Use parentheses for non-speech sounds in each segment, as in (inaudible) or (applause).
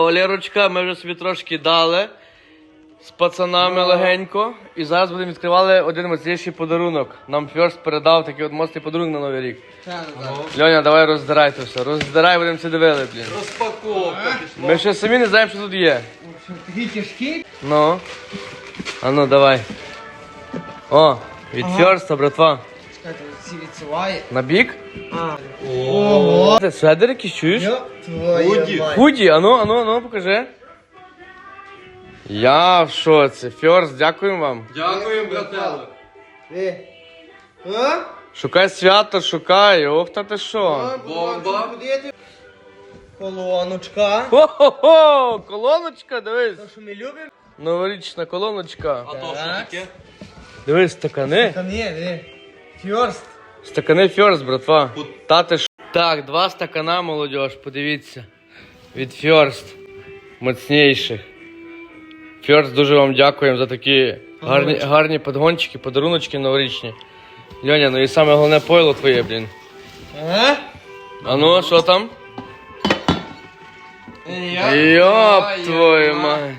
Валерочка, ми вже собі трошки дали з пацанами легенько. І зараз будемо відкривати один моцніший подарунок. Нам Фьорст передав такий от моцний подарунок на Новий рік. Льоня, давай роздирай це все. Роздирай, будемо це дивили, блін. Розпаковка. Ми ще самі не знаємо, що тут є. Такий тяжкий? Ну. А ну давай. О, від Фьорста, братва. Чекайте, ці відсуває. На бік? А. Ого. Ти сведер якийсь чуєш? Йо, твоя Худі. мать. Худі, ану, ану, ану, покажи. Я в шоці. Фьорст, дякуємо вам. Дякуємо, брателло. Е. А? Шукай свято, шукай. Ох, та ти що? Бомба. Колоночка. Хо-хо-хо! Колоночка, дивись. То, що ми любимо. Новорічна колоночка. А то що таке? Дивись, стакани. Та ні, не. Фьорст. Стакани Фьорст, братва. Та ти ж. Так, два стакана, молодь, подивіться. Від Фьорст. Моцніших. Фьорст, дуже вам дякуємо за такі гарні, гарні подгончики, подаруночки новорічні. Льоня, ну і саме головне пойло твоє, блін. А? А ну, що там? Йоп твою мать.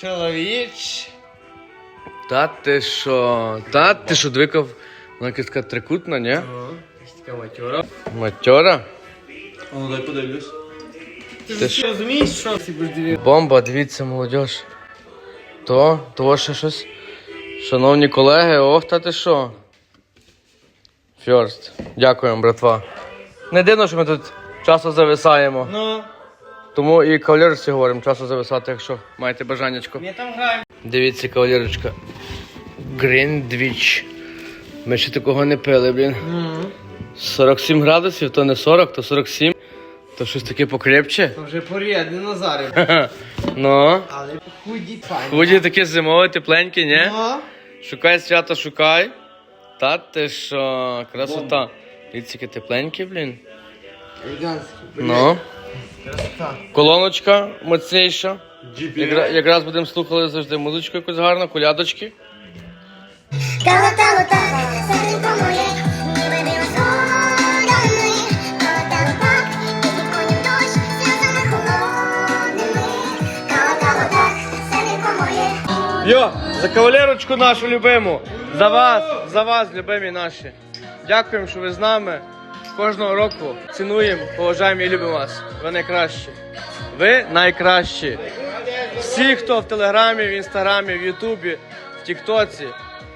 Чоловіч. Та ти що? Та ти що, двикав? Вона якась така трикутна, ні? Така матюра. Матьора? А ну дай подивлюсь. Ти ж розумієш, що ти будеш дивитися? Бомба, дивіться, молодь. То, то ще щось. Шановні колеги, ох, та ти що? Фьорст. Дякуємо, братва. Не дивно, що ми тут часто зависаємо. Ну, Тому і кавалерці говоримо часто зависати, якщо маєте бажаннячко. ми там граємо. Дивіться, кавалерочка. Гріндвіч. Ми ще такого не пили, блін. 47 градусів, то не 40, то 47. То щось таке покрепче. То вже порядний Назарів. (laughs) Ну. Але худі файні. Худі таке зимове, тепленьке, ні? Ну, Шукай свято, шукай. Та ти що, красота. Дивіться, яке тепленьке, блін. Ну. Красота. Колоночка моцніша. Якраз будемо слухали завжди музичку якусь гарну, колядочки. Йо, за кавалерочку нашу любиму. За вас, за вас, любимі наші. Дякуємо, що ви з нами. Кожного року цінуємо, поважаємо і любимо вас. Ви найкращі. Ви найкращі. Всі, хто в Телеграмі, в Інстаграмі, в Ютубі, в Тіктоці.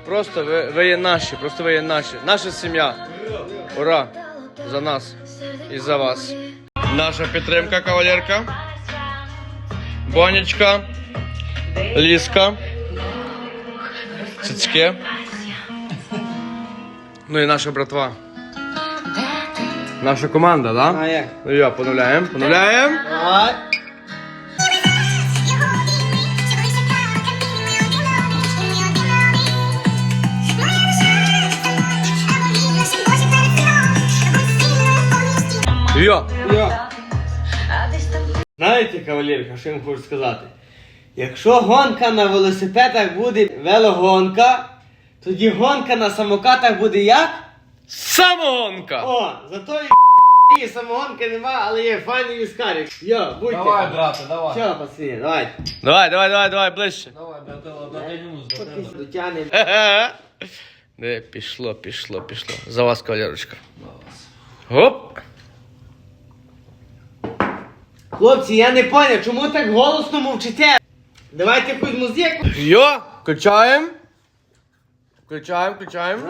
Просто ви, ви є наші, просто ви є наші. Наша сім'я. Ура! За нас і за вас. Наша підтримка, кавалерка. Бонечка. Ліска. Цицьке. Ну і наша братва. Наша команда, да? А як? Ну я поновляємо, поновляємо. Давай. Його обійми, чого й чекала, камінь, ми одинові, ми одинові. Моя душа з тобою, а мої наші Божі перед сном, будь сильною повністю. Йо. Йо. Знаєте, кавалерка, що я вам хочу сказати? Якщо гонка на велосипедах буде велогонка, тоді гонка на самокатах буде як? Самогонка! О, зато і (laughs) самогонки нема, але є файний віскарик. Йо, будьте. Давай, брате, давай. Все, пацани, давайте. Давай, давай, давай, давай, ближче. Давай, брателло, дотягнусь, дотягнусь. Дотягнемо. (laughs) Де пішло, пішло, пішло. За вас, кавалерочка. Гоп. Хлопці, я не поняв, чому так голосно мовчите? Давайте якусь музику. Йо. Включаємо. Включаємо, включаємо.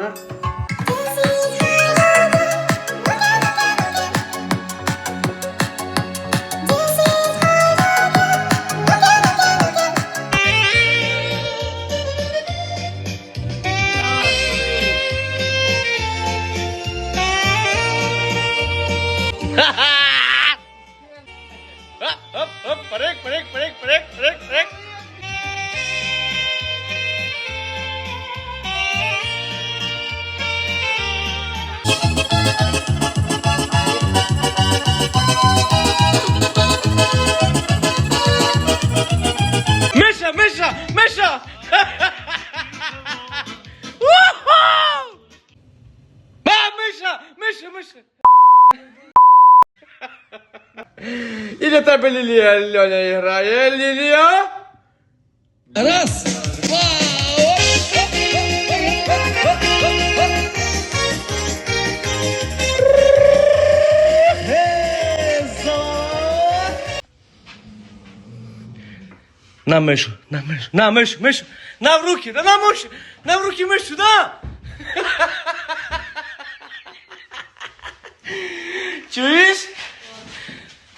Тебе лілі. Лілія, Льоня грає, Лілія. На мишу, на мишу, на мишу, мишу, на в руки, да на мишу, на в руки мишу, на! Чуєш?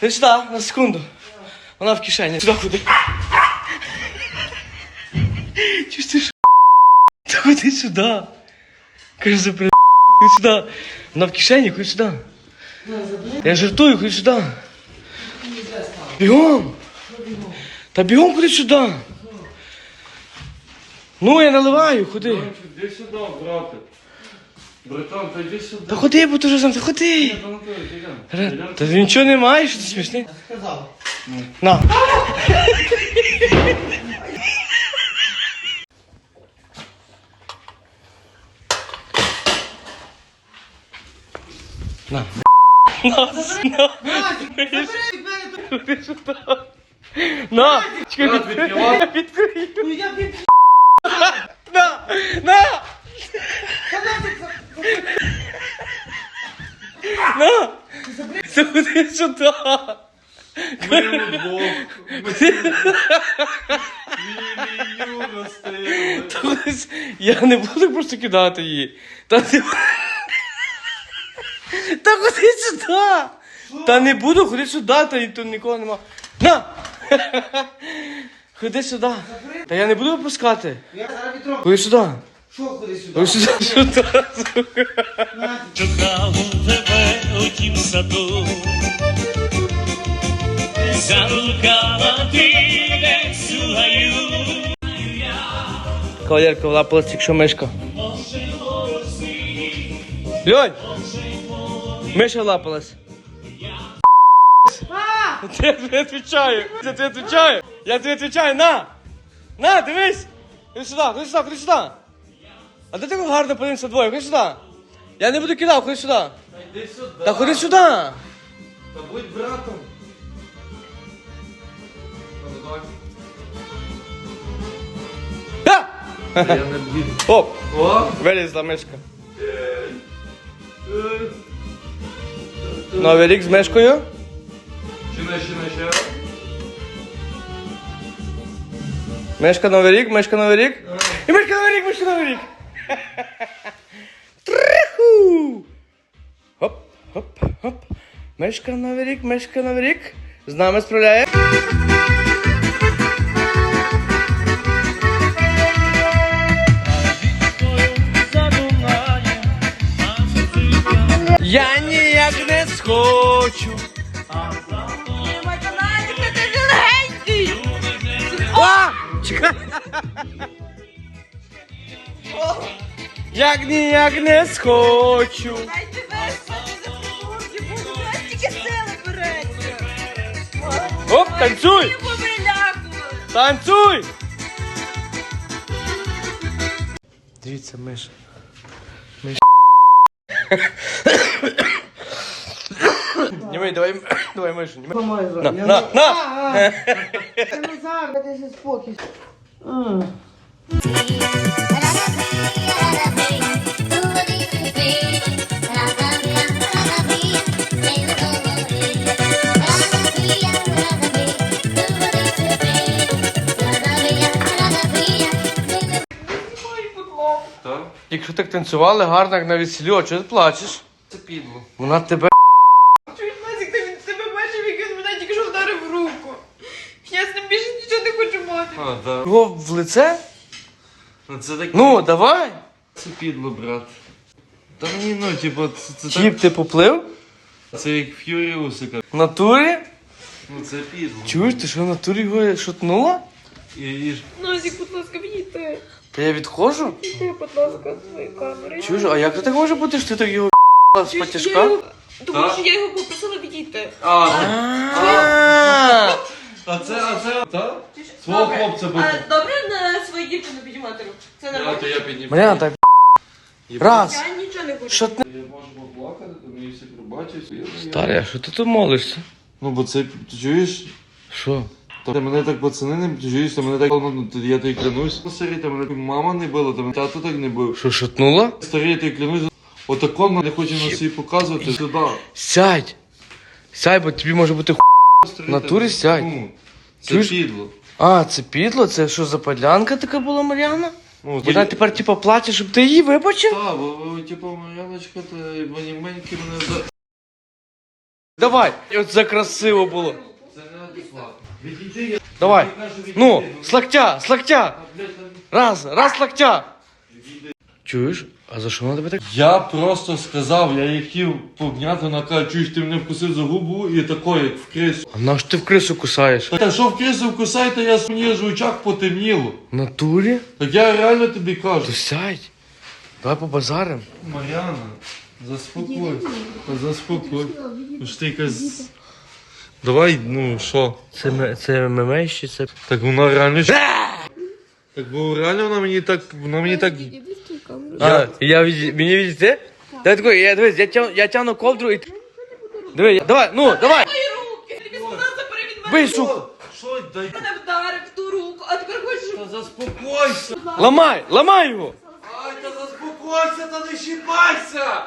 Ти сюди, на секунду. Вона в кишені. Сюди ходи. Та ходи сюди. Кажи за при... Ходи сюди. Вона в кишені, ходи сюди. Я жартую, ходи сюди. Бігом. Та бігом ходи сюди. Ну, я наливаю, ходи. Іди сюди, брате. Братан, та йди сюди. Та ходи, бо ти вже сам, та ходи. Ну. Ре- Та ти нічого не маєш, що ти смішний? Сказав. На. На. На. На. Ходи сюди. На. Чекай, Брат, відкривай. Ну я під... На. На. На. Та ходи сюди. Ми удвох. Ми Лілію ростили. Я не буду просто кидати її. Та не... Та ходи сюди! Та не буду, ходи сюди, та й тут нікого нема. На! Ходи сюди. Та я не буду випускати. Я зараз вітром. Ходи сюди. Що ходи сюди? Сюди. Шукав тебе у тім саду, заблукала ти десь у гаю. Кавалерка влапалась, якщо мишка. Льонь! Миша лапалась. Я тобі відповідаю. Я тобі відповідаю. Я тобі відповідаю. На! На, дивись! Ходи сюди, ходи сюди, ходи сюди. А де так гарно подивимося двоє? Ходи сюди. Я не буду кидав, ходи сюди. Іди сюди. Та ходи сюди. Та будь братом. Я не. Оп! О! Вилізла мишка. Новий рік з мишкою. Ще не, ще. Мишка Новий рік, мишка Новий рік. І мишка Новий рік, мишка Новий рік. Триху! Хоп, хоп, хоп. Мишка Новий рік, мишка Новий рік. З нами справляє. Я ніяк не схочу. Чекай! Як ніяк не схочу. Дайте виспати за приборки, бо у нас тільки сили береться. Оп, танцюй! Ви вилякували. Танцюй! Дивіться, миша. Миш. Німей, давай, давай мишу. німей. На, на, на! Це Назар, дайте спокій. Якщо так танцювали гарно, як на весіллі, а чого ти плачеш? Це підло. Вона тебе Чуєш, Назік, ти він себе бачив, як він мене тільки що вдарив в руку. Я з ним більше нічого не хочу мати. А, так. його в лице? Ну це таке. Ну, давай. Це підло, брат. Та ні, ну, типу, це, це Чіп, ти поплив? Це як Ф'юріусика. В натурі? Ну це підло. Чуєш, ти що в натурі його шутнула? І, і ж- Назік, будь ласка, відійди. Та я відходжу? Відійди, будь ласка, з своєї камери. Чуєш, а як це так може бути, що ти так його з Чуєш, я потяжка? його- Тому Так. що я його попросила відійти. А, А, а це, а це? Чуєш? Свого Добре. хлопця би- А добре на свою дівчину підіймати руку? Це А, нормально? то я підніму. Мар'яна, так раз. Я нічого не. Що ти? Я можу поплакати, то мені всі пробачать. Я- я- Старий, що ти тут молишся? Ну, бо це, ти чуєш? Що? Та мене так пацани не та мене так, ну, то я тобі клянусь. Ну, старий, та мене мама не била, та мене тато так не бив. Що, шатнула? Старий, я тобі клянусь, отако не хочу на собі показувати сюди. Сядь. Сядь, бо тобі може бути ху... В натурі сядь. Ну, це Чуєш? підло. А, це підло? Це що за подлянка така була, Мар'яна? Ну, Вона тепер типа плаче, щоб ти її вибачив? Так, бо, бо, типу, Мар'яночка, та мені меньки мене за... Давай. От це красиво було. Відійди, я... Давай. Я кажу, відійди, Ну, с локтя, с локтя. Раз, раз с локтя. Чуєш? А за що вона тебе так? Я просто сказав, я її хотів пообняти, вона каже, чуєш, ти мене вкусив за губу і тако, як в крису. А на що ти в крису кусаєш? Та що в крису вкусайте, я мені ж в очах потемніло. В натурі? Так я реально тобі кажу. То сядь. Давай побазарим. Мар'яна, заспокой. Та заспокой. Ну ж ти якась... Давай, ну що? Це, ме- це мемещі, це... Так вона реально... ж- Так бо реально вона мені так... Вона мені так... А, я від... мені відійти? Давай такой, я, дивись, я, тяну, я тяну ковдру і... Диви, я... давай, ну, давай. Мої руки! Тобі сказала, забери від мене Бий, сука. Що, дай... Мене вдарив в ту руку, а тепер хочеш... Та заспокойся! Ламай, ламай його. Ай, та заспокойся, та не щипайся!